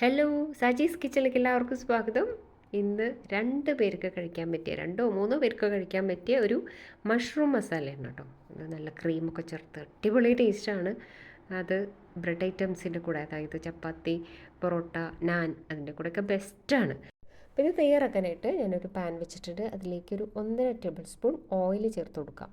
Hello Saji's കിച്ചണിലേക്ക് എല്ലാവർക്കും സ്വാഗതം. ഇന്ന് രണ്ട് പേർക്ക് കഴിക്കാൻ പറ്റിയ രണ്ടോ മൂന്നോ പേർക്ക് കഴിക്കാൻ പറ്റിയ ഒരു മഷ്റൂം മസാലയാണ് കേട്ടോ. നല്ല ക്രീമൊക്കെ ചേർത്ത് അടിപൊളി ടേസ്റ്റാണ് അത് ബ്രെഡ് ഐറ്റംസിന്റെ കൂടെ അതായത് ചപ്പാത്തി പൊറോട്ട നാൻ അതിന്റെ കൂടെയൊക്കെ ബെസ്റ്റാണ് പിന്നെ തയ്യാറാക്കാനായിട്ട് ഞാനൊരു പാൻ വെച്ചിട്ടുണ്ട്. അതിലേക്ക് ഒരു ഒന്നര ടേബിൾ സ്പൂൺ ഓയിൽ ചേർത്ത് കൊടുക്കാം.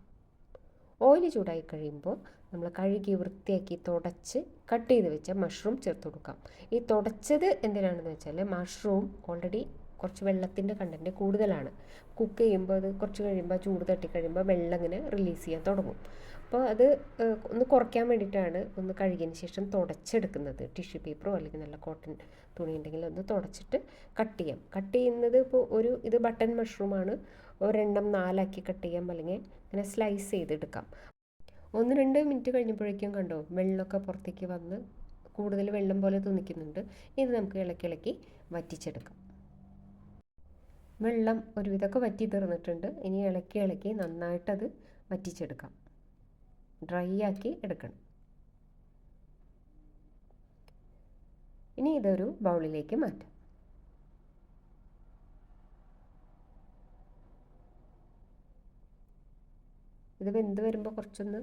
ഓയിൽ ചൂടായി കഴിയുമ്പോൾ നമ്മൾ കഴുകി വൃത്തിയാക്കി തുടച്ച് കട്ട് ചെയ്ത് വെച്ച മഷ്റൂം ചേർത്ത് കൊടുക്കാം. ഈ തുടച്ചത് എന്തിനാണെന്ന് വെച്ചാൽ മഷ്റൂം ഓൾറെഡി കുറച്ച് വെള്ളത്തിന്റെ കണ്ടന്റ് കൂടുതലാണ്. കുക്ക് ചെയ്യുമ്പോൾ അത് കുറച്ച് കഴിയുമ്പോൾ ചൂട് തട്ടി കഴിയുമ്പോൾ വെള്ളം ഇങ്ങനെ റിലീസ് ചെയ്യാൻ തുടങ്ങും. അപ്പോൾ അത് ഒന്ന് കുറയ്ക്കാൻ വേണ്ടിയിട്ടാണ് ഒന്ന് കഴുകിയതിന് ശേഷം തുടച്ചെടുക്കുന്നത്. ടിഷ്യൂ പേപ്പറോ അല്ലെങ്കിൽ നല്ല കോട്ടൺ തുണി ഉണ്ടെങ്കിൽ ഒന്ന് തുടച്ചിട്ട് കട്ട് ചെയ്യാം. കട്ട് ചെയ്യുന്നത് ഇപ്പോൾ ഒരു ഇത് ബട്ടൺ മഷ്റൂമാണ് ഒരെണ്ണം നാലാക്കി കട്ട് ചെയ്യാം. അല്ലെങ്കിൽ ഇങ്ങനെ സ്ലൈസ് ചെയ്തെടുക്കാം. ഒന്ന് രണ്ട് മിനിറ്റ് കഴിഞ്ഞപ്പോഴേക്കും കണ്ടോ വെള്ളമൊക്കെ പുറത്തേക്ക് വന്ന് കൂടുതൽ വെള്ളം പോലെ തോന്നിക്കുന്നുണ്ട്. ഇത് നമുക്ക് ഇളക്കി ഇളക്കി വറ്റിച്ചെടുക്കാം. വെള്ളം ഒരുവിധമൊക്കെ വറ്റി തീർന്നിട്ടുണ്ട്. ഇനി ഇളക്കി ഇളക്കി നന്നായിട്ടത് വറ്റിച്ചെടുക്കാം. ഡ്രൈ ആക്കി എടുക്കണം. ഇനി ഇതൊരു ബൗളിലേക്ക് മാറ്റാം. ഇത് വെന്ത് വരുമ്പോൾ കുറച്ചൊന്ന്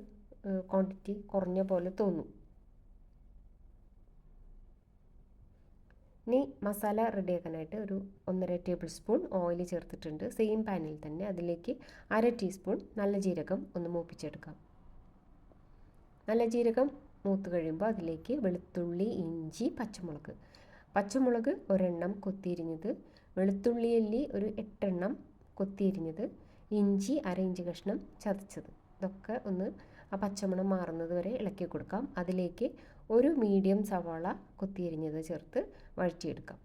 ക്വാണ്ടിറ്റി കുറഞ്ഞ പോലെ തോന്നും. ഇനി മസാല റെഡിയാക്കാനായിട്ട് ഒരു ഒന്നര ടേബിൾ സ്പൂൺ ഓയിൽ ചേർത്തിട്ടുണ്ട്. സെയിം പാനിൽ തന്നെ അതിലേക്ക് അര ടീസ്പൂൺ നല്ല ജീരകം ഒന്ന് മൂപ്പിച്ചെടുക്കാം. നല്ല ജീരകം മൂത്ത് കഴിയുമ്പോൾ അതിലേക്ക് വെളുത്തുള്ളി ഇഞ്ചി പച്ചമുളക്. പച്ചമുളക് ഒരെണ്ണം കൊത്തിയിരിഞ്ഞത് വെളുത്തുള്ളി അല്ലി ഒരു എട്ടെണ്ണം കൊത്തിയിരിഞ്ഞത് ഇഞ്ചി അര ഇഞ്ച് കഷ്ണം ചതച്ചത്. ഇതൊക്കെ ഒന്ന് ആ പച്ചമണം മാറുന്നത് വരെ ഇളക്കി കൊടുക്കാം. അതിലേക്ക് ഒരു മീഡിയം സവാള കൊത്തിയരിഞ്ഞത് ചേർത്ത് വഴറ്റിയെടുക്കാം.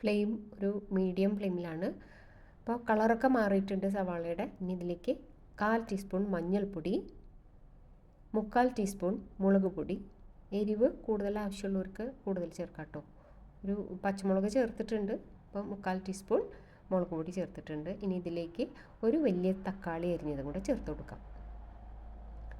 ഫ്ലെയിം ഒരു മീഡിയം ഫ്ലെയിമിലാണ് അപ്പോൾ കളറൊക്കെ മാറിയിട്ടുണ്ട് സവാളയുടെ. ഇനി ഇതിലേക്ക് കാൽ ടീസ്പൂൺ മഞ്ഞൾപ്പൊടി മുക്കാൽ ടീസ്പൂൺ മുളക് പൊടി. എരിവ് കൂടുതൽ ആവശ്യമുള്ളവർക്ക് കൂടുതൽ ചേർക്കാം കേട്ടോ. ഒരു പച്ചമുളക് ചേർത്തിട്ടുണ്ട്. അപ്പോൾ മുക്കാൽ ടീസ്പൂൺ മുളക് പൊടി ചേർത്തിട്ടുണ്ട്. ഇനി ഇതിലേക്ക് ഒരു വലിയ തക്കാളി അരിഞ്ഞതും കൂടെ ചേർത്ത് കൊടുക്കാം.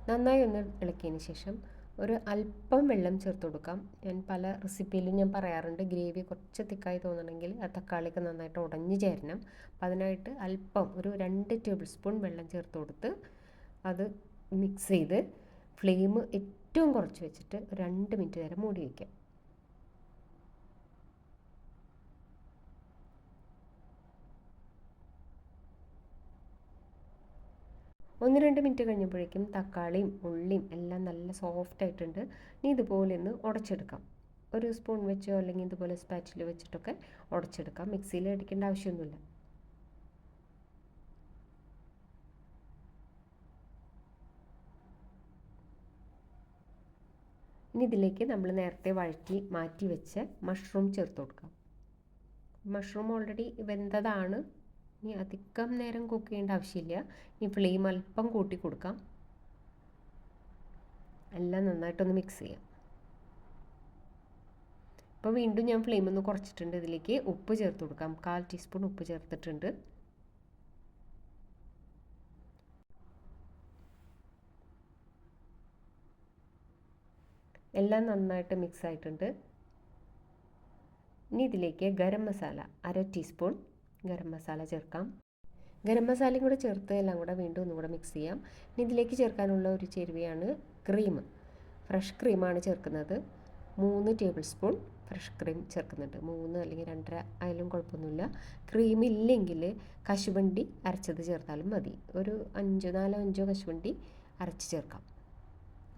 നന്നായി ഒന്ന് ഇളക്കിയതിന് ശേഷം ഒരു അല്പം വെള്ളം ചേർത്ത് കൊടുക്കാം. ഞാൻ പല റെസിപ്പിയിലും ഞാൻ പറയാറുണ്ട് ഗ്രേവി കുറച്ച് തിക്കായി തോന്നണമെങ്കിൽ ആ തക്കാളിയൊക്കെ നന്നായിട്ട് ഉടഞ്ഞു ചേരണം. അപ്പം അതിനായിട്ട് അല്പം ഒരു രണ്ട് ടേബിൾ സ്പൂൺ വെള്ളം ചേർത്ത് കൊടുത്ത് അത് മിക്സ് ചെയ്ത് ഫ്ലെയിം ഏറ്റവും കുറച്ച് വെച്ചിട്ട് രണ്ട് മിനിറ്റ് നേരം മൂടി വയ്ക്കാം ഒന്ന് രണ്ട് മിനിറ്റ് കഴിഞ്ഞപ്പോഴേക്കും തക്കാളിയും ഉള്ളിയും എല്ലാം നല്ല സോഫ്റ്റ് ആയിട്ടുണ്ട്. ഇനി ഇതുപോലെ ഒന്ന് ഉടച്ചെടുക്കാം. ഒരു സ്പൂൺ വെച്ചോ അല്ലെങ്കിൽ ഇതുപോലെ സ്പാച്ചിൽ വെച്ചിട്ടൊക്കെ ഉടച്ചെടുക്കാം. മിക്സിയിൽ അടിക്കേണ്ട ആവശ്യമൊന്നുമില്ല. ഇനി ഇതിലേക്ക് നമ്മൾ നേരത്തെ വഴറ്റി മാറ്റി വെച്ച മഷ്റൂം ചേർത്ത് കൊടുക്കാം. മഷ്റൂം ഓൾറെഡി വെന്തതാണ്. ഇനി അധികം നേരം കുക്ക് ചെയ്യേണ്ട ആവശ്യമില്ല. ഇനി ഫ്ലെയിം അല്പം കൂട്ടി കൊടുക്കാം. എല്ലാം നന്നായിട്ടൊന്ന് മിക്സ് ചെയ്യാം. ഇപ്പോൾ വീണ്ടും ഞാൻ ഫ്ലെയിം ഒന്ന് കുറച്ചിട്ടുണ്ട് ഇതിലേക്ക്. ഉപ്പ് ചേർത്ത് കൊടുക്കാം. കാൽ ടീസ്പൂൺ ഉപ്പ് ചേർത്തിട്ടുണ്ട്. എല്ലാം നന്നായിട്ട് മിക്സ് ആയിട്ടുണ്ട്. ഇനി ഇതിലേക്ക് ഗരം മസാല അര ടീസ്പൂൺ ഗരം മസാല ചേർക്കാം. ഗരം മസാലയും കൂടെ ചേർത്ത് എല്ലാം കൂടെ വീണ്ടും ഒന്നുകൂടെ മിക്സ് ചെയ്യാം. ഇനി ഇതിലേക്ക് ചേർക്കാനുള്ള ഒരു ചേരുവയാണ് ക്രീം ഫ്രഷ് ക്രീമാണ് ചേർക്കുന്നത്. മൂന്ന് ടേബിൾ സ്പൂൺ ഫ്രഷ് ക്രീം ചേർക്കുന്നുണ്ട്. മൂന്ന് അല്ലെങ്കിൽ രണ്ടര ആയാലും കുഴപ്പമൊന്നുമില്ല. ക്രീം ഇല്ലെങ്കിൽ കശുവണ്ടി അരച്ചത് ചേർത്താലും മതി. ഒരു അഞ്ചോ നാലോ അഞ്ചോ കശുവണ്ടി അരച്ച് ചേർക്കാം.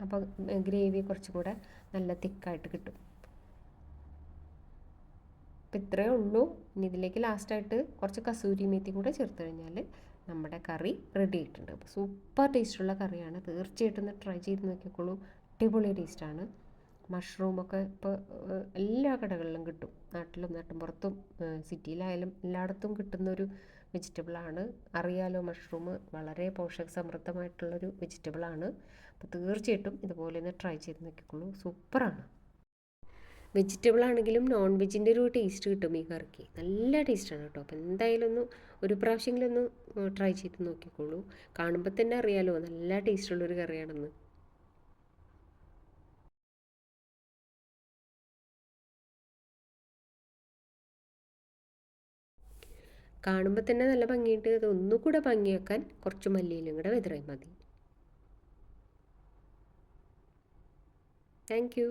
അപ്പോൾ ഗ്രേവി കുറച്ചും കൂടെ നല്ല തിക്കായിട്ട് കിട്ടും. അപ്പോൾ ഇത്രയേ ഉള്ളൂ. ഇനി ഇതിലേക്ക് ലാസ്റ്റായിട്ട് കുറച്ച് കസൂരി മേത്തി കൂടെ ചേർത്ത് കഴിഞ്ഞാൽ നമ്മുടെ കറി റെഡി ആയിട്ടുണ്ട്. അപ്പോൾ സൂപ്പർ ടേസ്റ്റുള്ള കറിയാണ്. തീർച്ചയായിട്ടും ഒന്ന് ട്രൈ ചെയ്ത് നോക്കിക്കോളൂ. അടിപൊളി ടേസ്റ്റാണ് മഷ്റൂമൊക്കെ ഇപ്പോൾ എല്ലാ കടകളിലും കിട്ടും. നാട്ടിലും നാട്ടിൻപുറത്തും സിറ്റിയിലായാലും എല്ലായിടത്തും കിട്ടുന്നൊരു വെജിറ്റബിളാണ് അറിയാലോ മഷ്റൂം വളരെ പോഷക സമൃദ്ധമായിട്ടുള്ളൊരു വെജിറ്റബിളാണ് അപ്പോൾ തീർച്ചയായിട്ടും ഇതുപോലെ ഒന്ന് ട്രൈ ചെയ്ത് നോക്കിക്കോളൂ. സൂപ്പറാണ് വെജിറ്റബിൾ ആണെങ്കിലും നോൺ വെജിന്റെ ഒരു ടേസ്റ്റ് കിട്ടും ഈ കറിക്ക്. നല്ല ടേസ്റ്റാണ് കേട്ടോ. അപ്പോൾ എന്തായാലും ഒന്ന് ഒരു പ്രാവശ്യമെങ്കിലും ഒന്ന് ട്രൈ ചെയ്ത് നോക്കിക്കോളൂ. കാണുമ്പോൾ തന്നെ അറിയാലോ നല്ല ടേസ്റ്റുള്ളൊരു കറിയാണെന്ന്. കാണുമ്പോൾ തന്നെ നല്ല ഭംഗിയിട്ട് അത് ഒന്നുകൂടെ ഭംഗിയാക്കാൻ കുറച്ച് മല്ലിയിലും കൂടെ വിതറായി മതി. Thank you